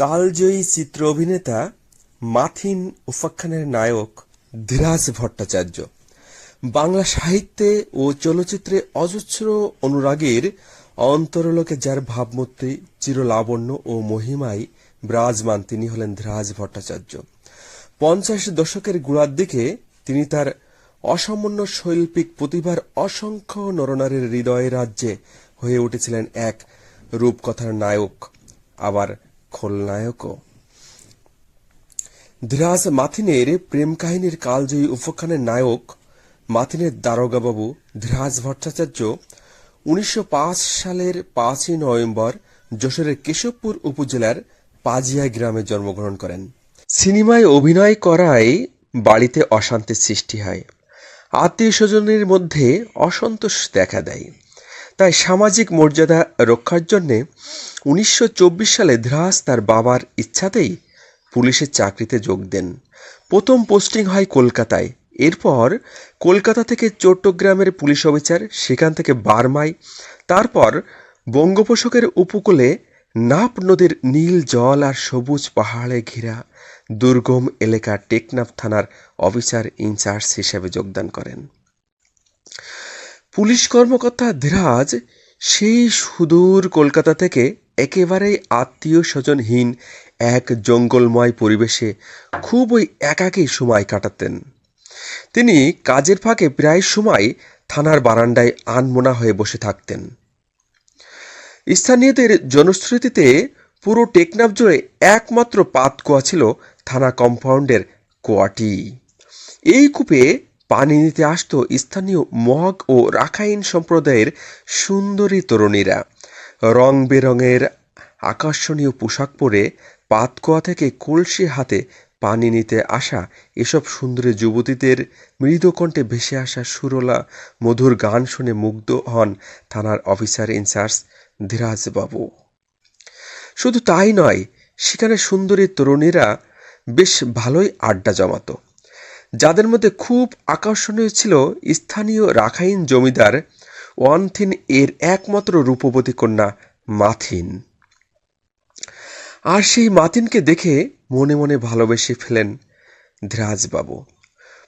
কালজয়ী চিত্র অভিনেতা মাথিন উপাখ্যানের নায়ক ধীরাজ ভট্টাচার্য। বাংলা সাহিত্যে ও চলচ্চিত্রে অজস্র অনুরাগীর অন্তরলোকে যার ভাবমূর্তি, চিরলাবণ্য ও মহিমায় বিরাজমান তিনি হলেন ধীরাজ ভট্টাচার্য। পঞ্চাশ দশকের গোড়ার দিকে তিনি তার অসামান্য শৈল্পিক প্রতিভার অসংখ্য নরনারীর হৃদয় রাজ্যে হয়ে উঠেছিলেন এক রূপকথার নায়ক। আবার খলনায়কও। ধীরাজ মাথিনের প্রেম কাহিনীর কালজয়ী উপাখ্যানের নায়ক মাথিনের দারোগাবাবু ধীরাজ ভট্টাচার্য উনিশশো পাঁচ সালের পাঁচই নভেম্বর যশোরের কেশবপুর উপজেলার পাজিয়া গ্রামে জন্মগ্রহণ করেন। সিনেমায় অভিনয় করায় বাড়িতে অশান্তির সৃষ্টি হয়। আত্মীয় স্বজনের মধ্যে অসন্তোষ দেখা দেয়। তাই সামাজিক মর্যাদা রক্ষার জন্যে উনিশশো চব্বিশ সালে ধ্রাস তার বাবার ইচ্ছাতেই পুলিশের চাকরিতে যোগ দেন। প্রথম পোস্টিং হয় কলকাতায়। এরপর কলকাতা থেকে চট্টগ্রামের পুলিশ অফিসার, সেখান থেকে বার্মায়। তারপর বঙ্গোপসাগরের উপকূলে নাপ নদীর নীল জল আর সবুজ পাহাড়ে ঘেরা দুর্গম এলাকা টেকনাফ থানার অফিসার ইনচার্জ হিসেবে যোগদান করেন। পুলিশ কর্মকর্তা ধীরাজ সেই সুদূর কলকাতা থেকে একেবারেই আত্মীয় স্বজনহীন এক জঙ্গলময় পরিবেশে খুবই একাকী সময় কাটাতেন। তিনি কাজের ফাঁকে প্রায় সময় থানার বারান্দায় আনমোনা হয়ে বসে থাকতেন। স্থানীয়দের জনশ্রুতিতে পুরো টেকনাফ জুড়ে একমাত্র পাতকুয়া ছিল থানা কম্পাউন্ডের কুয়াটি। এই কূপে পানি নিতে আসতো স্থানীয় মগ ও রাখাইন সম্প্রদায়ের সুন্দরী তরুণীরা। রং বেরঙের আকর্ষণীয় পোশাক পরে পাতকোয়া থেকে কলসি হাতে পানি নিতে আসা এসব সুন্দরী যুবতীদের মৃদুকণ্ঠে ভেসে আসা সুরলা মধুর গান শুনে মুগ্ধ হন থানার অফিসার ইনচার্জ ধীরাজবাবু। শুধু তাই নয়, সেখানে সুন্দরী তরুণীরা বেশ ভালোই আড্ডা জমাতো। যাদের মধ্যে খুব আকর্ষণীয় ছিল স্থানীয় রাখাইন জমিদার ওয়ানথিন এর একমাত্র রূপবতী কন্যা মাথিন। আর সেই মাথিনকে দেখে মনে মনে ভালোবেসে ফেলেন ধীরাজবাবু।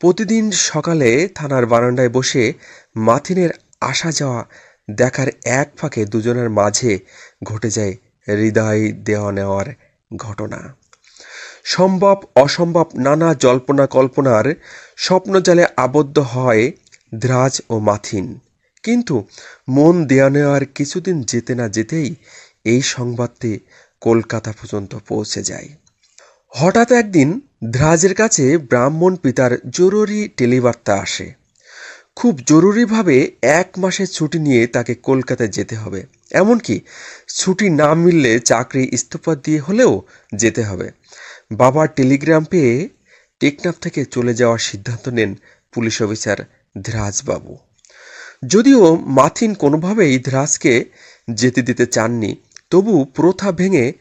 প্রতিদিন সকালে থানার বারান্দায় বসে মাথিনের আসা যাওয়া দেখার এক ফাঁকে দুজনের মাঝে ঘটে যায় হৃদয় দেওয়া নেওয়ার ঘটনা। সম্ভব, অসম্ভব নানা জল্পনা কল্পনার স্বপ্নজালে আবদ্ধ হয় দ্রাজ ও মাথিন। কিন্তু মন দেয়া নেওয়ার কিছুদিন যেতে না যেতেই এই সংবাদটি কলকাতা পর্যন্ত পৌঁছে যায়। হঠাৎ একদিন ধ্রাজের কাছে ব্রাহ্মণ পিতার জরুরি টেলিবার্তা আসে। খুব জরুরিভাবে এক মাসের ছুটি নিয়ে তাকে কলকাতায় যেতে হবে। এমনকি ছুটি না মিললে চাকরি ইস্তফা দিয়ে হলেও যেতে হবে। বাবার টেলিগ্রাম পেয়ে টেকনাফ থেকে চলে যাওয়ার সিদ্ধান্ত নেন পুলিশ অফিসার ধীরাজবাবু। যদিও মাথিন কোনোভাবেই ধীরাজকে যেতে দিতে চাননি, তবু প্রথা ভেঙে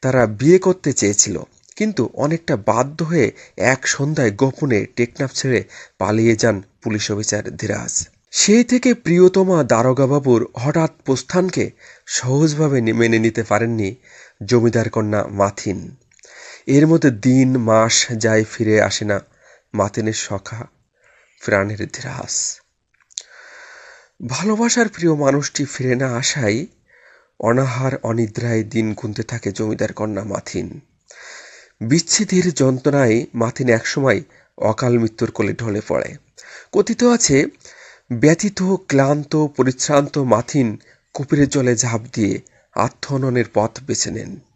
তারা বিয়ে করতে চেয়েছিল। কিন্তু অনেকটা বাধ্য হয়ে এক সন্ধ্যায় গোপনে টেকনাফ ছেড়ে পালিয়ে যান পুলিশ অফিসার ধীরাজ। সেই থেকে প্রিয়তমা দারোগাবাবুর হঠাৎ প্রস্থানকে সহজভাবে মেনে নিতে পারেননি জমিদার কন্যা মাথিন। এর মধ্যে দিন, মাস যায় ফিরে আসে না মাথিনের সখা, প্রাণের ধ্রাস ভালোবাসার প্রিয় মানুষটি ফিরে না আসায় অনাহার, অনিদ্রায় দিন গুনতে থাকে জমিদার কন্যা মাথিন বিচ্ছেদের যন্ত্রণায় মাথিন একসময় অকাল মৃত্যুর কোলে ঢলে পড়ে। কথিত আছে, ব্যথিত, ক্লান্ত, পরিশ্রান্ত মাথিন কুপিরের জলে ঝাঁপ দিয়ে আত্মহননের পথ বেছে নেন।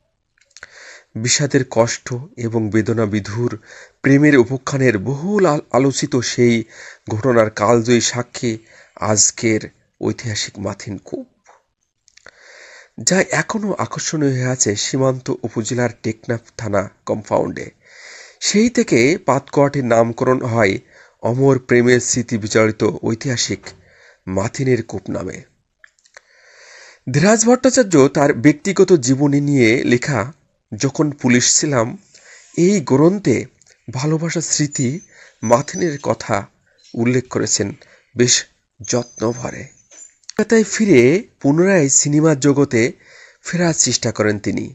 বিষাদের কষ্ট এবং বেদনা বিধুর প্রেমের উপাখ্যানের বহুল আলোচিত সেই ঘটনার কালজয়ী সাক্ষী আজকের ঐতিহাসিক মাথিন কূপ। যা এখনও আকর্ষণীয় হয়ে আছে সীমান্ত উপজেলার টেকনাফ থানা কম্পাউন্ডে। সেই থেকে পাতকোয়াটির নামকরণ হয় অমর প্রেমের স্মৃতি বিচারিত ঐতিহাসিক মাথিনের কূপ নামে। ধীরাজ ভট্টাচার্য তার ব্যক্তিগত জীবনী নিয়ে লেখা যখন পুলিশ ছিলাম, এই গ্রন্থে ভালোবাসার স্মৃতি মাথিনের কথা উল্লেখ করেছেন বেশ যত্ন ভরে কলকাতায় ফিরে পুনরায় সিনেমার জগতে ফেরার চেষ্টা করেন তিনি।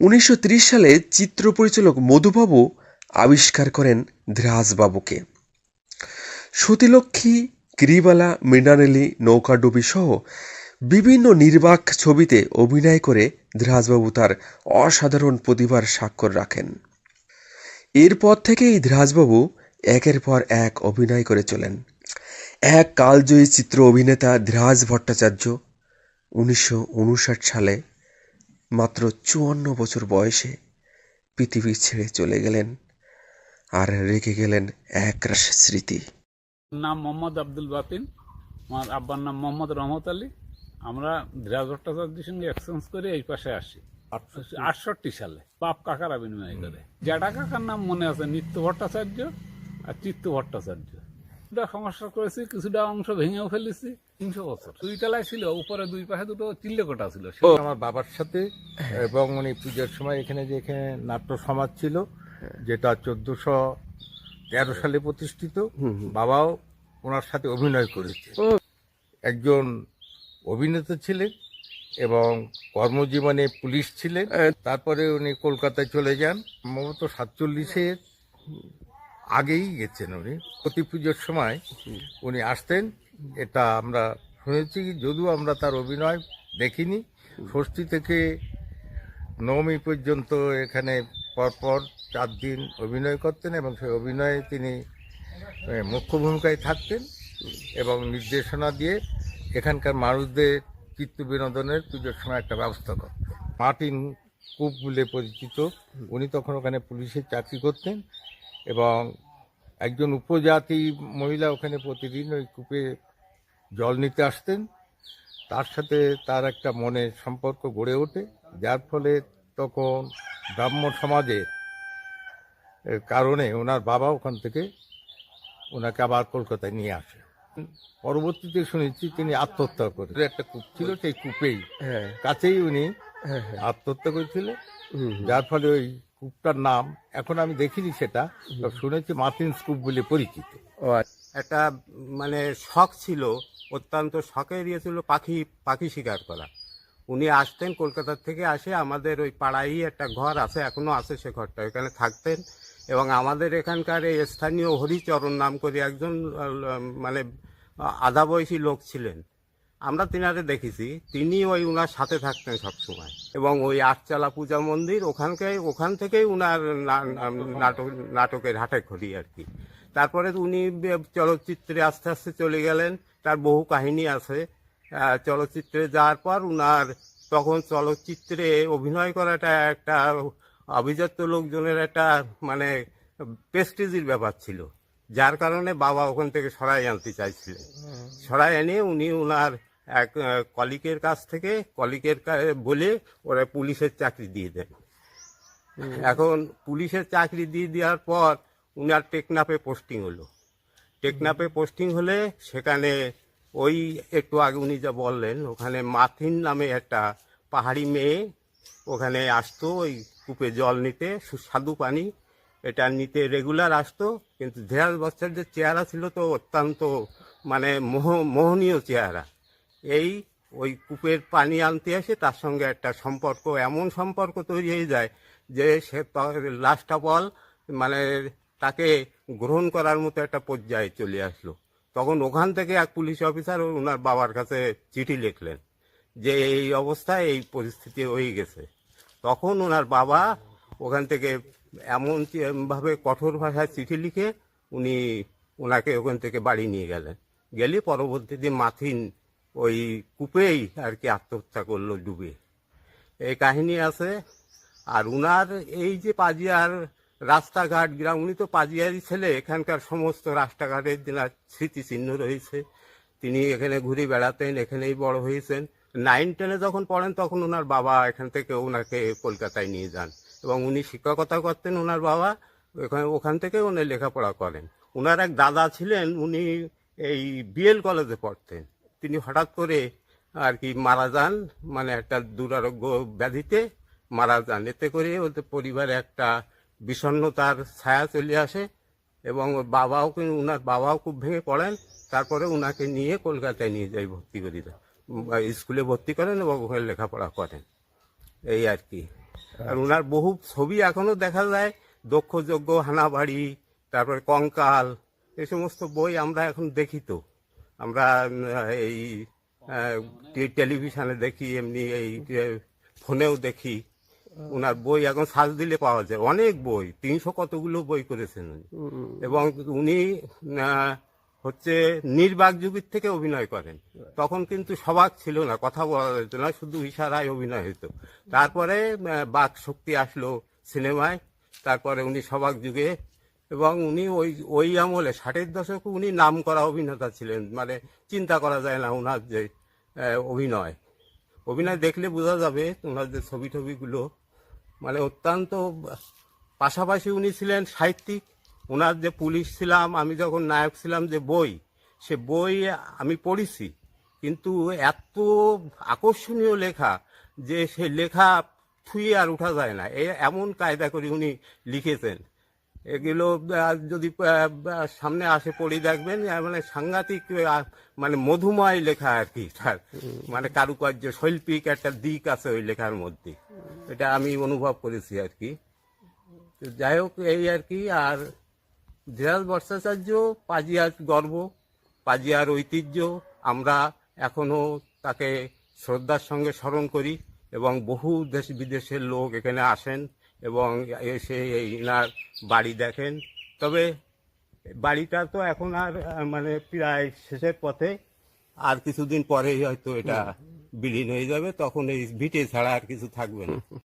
উনিশশো ত্রিশ সালে চিত্র পরিচালক মধুবাবু আবিষ্কার করেন ধীরাজবাবুকে। সতীলক্ষ্মী, গিরিবালা, মৃণালিনী, নৌকাডুবি সহ বিভিন্ন নির্বাক ছবিতে অভিনয় করে ধীরাজবাবু তার অসাধারণ প্রতিভার স্বাক্ষর রাখেন। এরপর থেকেই ধীরাজবাবু একের পর এক অভিনয় করে চলেন। এক কালজয়ী চিত্র অভিনেতা ধীরাজ ভট্টাচার্য উনিশশো উনষাট সালে মাত্র চুয়ান্ন বছর বয়সে পৃথিবী ছেড়ে চলে গেলেন আর রেখে গেলেন এক স্মৃতি। নাম মোহাম্মদ আব্দুল বাতিন আমার আব্বার নাম মোহাম্মদ রহমত আলী। আমরা ধীরাজ ভট্টাচার্যের সঙ্গে এক্সচেঞ্জ করে এই পাশে আসি। আটষট্টি। সালে পাপ কাকারা বিনিময় করে। জ্যাঠা কাকার নাম মনে আছে? নিত্য ভট্টাচার্য আর চিত্ত ভট্টাচার্য কিছুটা সমস্যা করেছি কিছুটা অংশ ভেঙেও ফেলেছি তিনশো বছর। দুই তলায় ছিল উপরে দুই পাশে দুটো চিল্লেকোটা ছিল। সে- আমার বাবার সাথে। এবং উনি পুজোর সময় এখানে যে এখানে নাট্য সমাজ ছিল যেটা চোদ্দশো তেরো সালে প্রতিষ্ঠিত। বাবাও ওনার সাথে অভিনয় করেছে। একজন অভিনেতা ছিলেন এবং কর্মজীবনে পুলিশ ছিলেন। তারপরে উনি কলকাতায় চলে যান। সম্ভবত সাতচল্লিশের আগেই গেছেন উনি। প্রতি পুজোর সময় উনি আসতেন। এটা আমরা শুনেছি যদিও আমরা তার অভিনয় দেখিনি। ষষ্ঠী থেকে নবমী পর্যন্ত এখানে পরপর চার দিন অভিনয় করতেন এবং সেই অভিনয়ে তিনি মুখ্য ভূমিকায় থাকতেন এবং নির্দেশনা দিয়ে এখানকার মানুষদের চিত্ত বিনোদনের পুজোর সময় একটা ব্যবস্থা করতেন মার্টিন কুপ বলে পরিচিত, উনি তখন ওখানে পুলিশের চাকরি করতেন এবং একজন উপজাতি মহিলা ওখানে প্রতিদিন ওই কূপে জল নিতে আসতেন। তার সাথে তার একটা মনের সম্পর্ক গড়ে ওঠে, যার ফলে তখন ব্রাহ্ম সমাজের কারণে ওনার বাবা ওখান থেকে ওনাকে আবার কলকাতায় নিয়ে আসে। পরবর্তীতে শুনেছি তিনি আত্মহত্যা করে একটা কূপ ছিল সেই কূপেই। হ্যাঁ। কাছেই উনি হ্যাঁ হ্যাঁ। আত্মহত্যা হুম। যার ফলে ওই কূপটার নাম এখন আমি দেখিনি সেটা শুনেছি মার্টিন কূপ বলে পরিচিত। আচ্ছা। একটা মানে শখ ছিল অত্যন্ত শখের ইয়ে ছিল পাখি পাখি শিকার করা। উনি আসতেন কলকাতা থেকে আসে আমাদের ওই পাড়ায় একটা ঘর আছে এখনও আছে সে ঘরটা ওখানে থাকতেন। এবং আমাদের এখানকার এই স্থানীয় হরিচরণ নাম করে একজন মানে আধা বয়সী লোক ছিলেন। আমরা তিনারে দেখেছি। তিনি ওই উনার সাথে থাকতেন সবসময়। এবং ওই আটচালা পূজা মন্দির ওখানকে, ওখান থেকেই উনার নাটক, নাটকের হাটে খড়ি আর কি। তারপরে উনি চলচ্চিত্রে আস্তে আস্তে চলে গেলেন। তার বহু কাহিনী আছে। চলচ্চিত্রে যাওয়ার পর উনার তখন চলচ্চিত্রে অভিনয় করাটা একটা অভিজাত লোকজনের একটা মানে প্রেস্টিজির ব্যাপার ছিল। যার কারণে বাবা ওখান থেকে সরাই আনতে চাইছিলেন। সরাই এনে উনি ওনার এক কলিকের কাছ থেকে, কলিকের বলে ওরা পুলিশের চাকরি দিয়ে দেন। এখন পুলিশের চাকরি দিয়ে দেওয়ার পর উনার টেকনাপে পোস্টিং হলো। টেকনাপে পোস্টিং হলে সেখানে ওই একটু আগে উনি যা বললেন, ওখানে মাথিন নামে একটা পাহাড়ি মেয়ে ওখানে আসতো, ওই কূপে জল নিতে সুস্বাদু পানি, এটা নিতে রেগুলার আসতো, কিন্তু ধীরাজ বচ্চার যে চেহারা ছিল তো অত্যন্ত মানে মোহ, মোহনীয় চেহারা। এই ওই কূপের পানি আনতে আসে তার সঙ্গে একটা সম্পর্ক, এমন সম্পর্ক তৈরি হয়ে যায় যে সে লাস্ট অফ অল মানে তাকে গ্রহণ করার মতো একটা পর্যায়ে চলে আসলো। তখন ওখান থেকে এক পুলিশ অফিসার ওনার বাবার কাছে চিঠি লিখলেন যে এই অবস্থায় এই পরিস্থিতি হয়ে গেছে। তখন ওনার বাবা ওখান থেকে এমন ভাবে কঠোর ভাষায় চিঠি লিখে উনি ওনাকে ওখান থেকে বাড়ি নিয়ে গেলেন। গেলে পরবর্তীতে মাথিন ওই কূপেই আর কি আত্মহত্যা করল ডুবে। এই কাহিনী আছে। আর উনার এই যে পাজিয়ার রাস্তাঘাট গ্রাম, উনি তো পাজিয়ারই ছেলে, এখানকার সমস্ত রাস্তাঘাটের স্মৃতিচিহ্ন রয়েছে, তিনি এখানে ঘুরে বেড়াতেন, এখানেই বড় হয়েছেন। নাইন টেনে যখন পড়েন, তখন ওনার বাবা এখান থেকে ওনাকে কলকাতায় নিয়ে যান। এবং উনি শিক্ষকতা করতেন ওনার বাবা ওখানে ওখান থেকে উনি লেখাপড়া করেন। ওনার এক দাদা ছিলেন, উনি এই বিএল কলেজে পড়তেন। তিনি হঠাৎ করে আর কি মারা যান মানে একটা দুরারোগ্য ব্যাধিতে মারা যান। এতে করে ওদের পরিবারে একটা বিষণ্ণতার ছায়া চলে আসে এবং বাবাও উনার বাবাও খুব ভেঙে পড়েন। তারপরে উনাকে নিয়ে কলকাতায় নিয়ে যাই ভর্তি করি স্কুলে ভর্তি করেন এবং ওখানে লেখাপড়া করেন। এই আর কি। আর ওনার বহু ছবি এখনও দেখা যায় দক্ষযজ্ঞ হানাবাড়ি তারপরে কঙ্কাল এই সমস্ত বই আমরা এখন দেখি তো। আমরা এই টেলিভিশনে দেখি এমনি এই ফোনেও দেখি। ওনার বই এখন সার্চ দিলে পাওয়া যায়। অনেক বই তিনশো কতগুলো বই করেছেন উনি। এবং উনি হচ্ছে নির্বাক যুগের থেকে অভিনয় করেন। তখন কিন্তু সবাক ছিল না, কথা বলা যেত না, শুধু ইশারায় অভিনয় হতো তারপরে বাক শক্তি আসলো সিনেমায়, তারপরে উনি সবাক যুগে, এবং উনি ওই ওই আমলে, ষাটের দশকে উনি নাম করা অভিনেতা ছিলেন মানে চিন্তা করা যায় না ওনার যে অভিনয়। অভিনয় দেখলে বোঝা যাবে ওনার যে ছবি টবিগুলো মানে অত্যন্ত পাশাপাশি উনি ছিলেন সাহিত্যিক ওনার যে পুলিশ ছিলাম, আমি যখন নায়ক ছিলাম যে বই, সে বই আমি পড়েছি। কিন্তু এত আকর্ষণীয় লেখা যে সে লেখা থুয়ে আর উঠা যায় না। এ এমন কায়দা করে উনি লিখেছেন। এগুলো যদি সামনে আসে পড়ি দেখবেন মানে সাংঘাতিক মানে মধুময় লেখা আর কি। তার মানে কারুকার্য, শৈল্পিক একটা দিক আছে ওই লেখার মধ্যে। এটা আমি অনুভব করেছি আর কি। যাই হোক, এই আর কি, আর ধীরাজ ভট্টাচার্য পাজিয়ার গর্ব পাজিয়ার ঐতিহ্য আমরা এখনও তাকে শ্রদ্ধার সঙ্গে স্মরণ করি এবং বহু দেশ বিদেশের লোক এখানে আসেন এবং এসে এই ইনার বাড়ি দেখেন। তবে বাড়িটা তো এখন আর মানে প্রায় শেষের পথে। আর কিছুদিন পরেই হয়তো এটা বিলীন হয়ে যাবে তখন এই ভিটে ছাড়া আর কিছু থাকবে না।